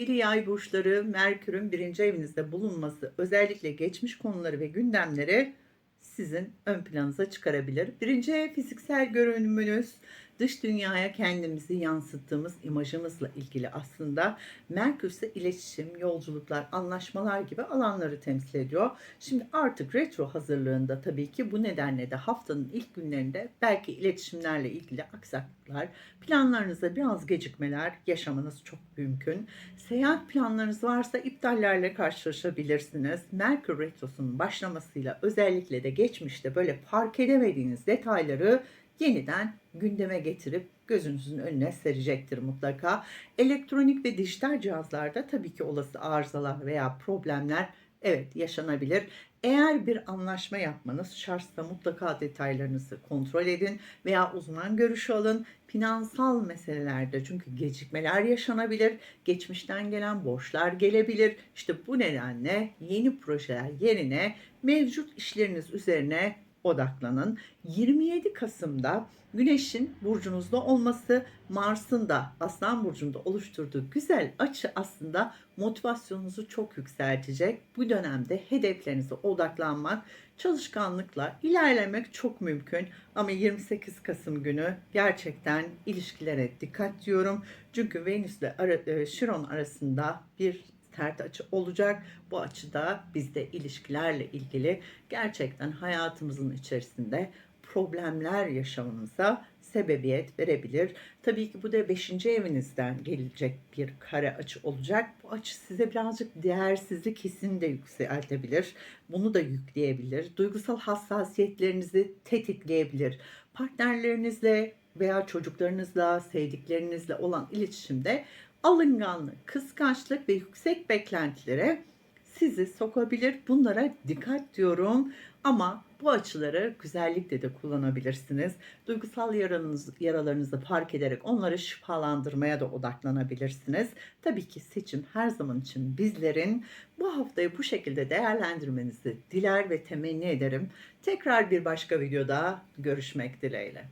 Sevgili yay burçları, Merkür'ün birinci evinizde bulunması özellikle geçmiş konuları ve gündemleri sizin ön planınıza çıkarabilir. Birinci ev fiziksel görünümünüz, dış dünyaya kendimizi yansıttığımız imajımızla ilgili aslında. Merkür ise iletişim, yolculuklar, anlaşmalar gibi alanları temsil ediyor. Şimdi artık retro hazırlığında tabii ki bu nedenle de haftanın ilk günlerinde belki iletişimlerle ilgili aksaklıklar, planlarınızda biraz gecikmeler yaşamanız çok mümkün. Seyahat planlarınız varsa iptallerle karşılaşabilirsiniz. Merkür Retrosu'nun başlamasıyla özellikle de geçmişte böyle fark edemediğiniz detayları yeniden gündeme getirip gözünüzün önüne serecektir mutlaka. Elektronik ve dijital cihazlarda tabii ki olası arızalar veya problemler evet yaşanabilir. Eğer bir anlaşma yapmanız şartsa mutlaka detaylarınızı kontrol edin veya uzman görüşü alın. Finansal meselelerde çünkü gecikmeler yaşanabilir. Geçmişten gelen borçlar gelebilir. İşte bu nedenle yeni projeler yerine mevcut işleriniz üzerine odaklanın. 27 Kasım'da Güneş'in burcunuzda olması, Mars'ın da Aslan burcunda oluşturduğu güzel açı aslında motivasyonunuzu çok yükseltecek. Bu dönemde hedeflerinize odaklanmak, çalışkanlıkla ilerlemek çok mümkün. Ama 28 Kasım günü gerçekten ilişkilere dikkat diyorum. Çünkü Venüs ile ara, Şiron arasında bir tert açı olacak. Bu açıda bizde ilişkilerle ilgili gerçekten hayatımızın içerisinde problemler yaşamamıza sebebiyet verebilir. Tabii ki bu da 5. evinizden gelecek bir kare açı olacak. Bu açı size birazcık değersizlik hissini de yükseltebilir. Bunu da yükleyebilir. Duygusal hassasiyetlerinizi tetikleyebilir. Partnerlerinizle veya çocuklarınızla, sevdiklerinizle olan iletişimde alınganlık, kıskançlık ve yüksek beklentilere sizi sokabilir. Bunlara dikkat diyorum ama bu açıları güzellikle de kullanabilirsiniz. Duygusal yaranız, yaralarınızı fark ederek onları şifalandırmaya da odaklanabilirsiniz. Tabii ki seçim her zaman için bizlerin bu haftayı bu şekilde değerlendirmenizi diler ve temenni ederim. Tekrar bir başka videoda görüşmek dileğiyle.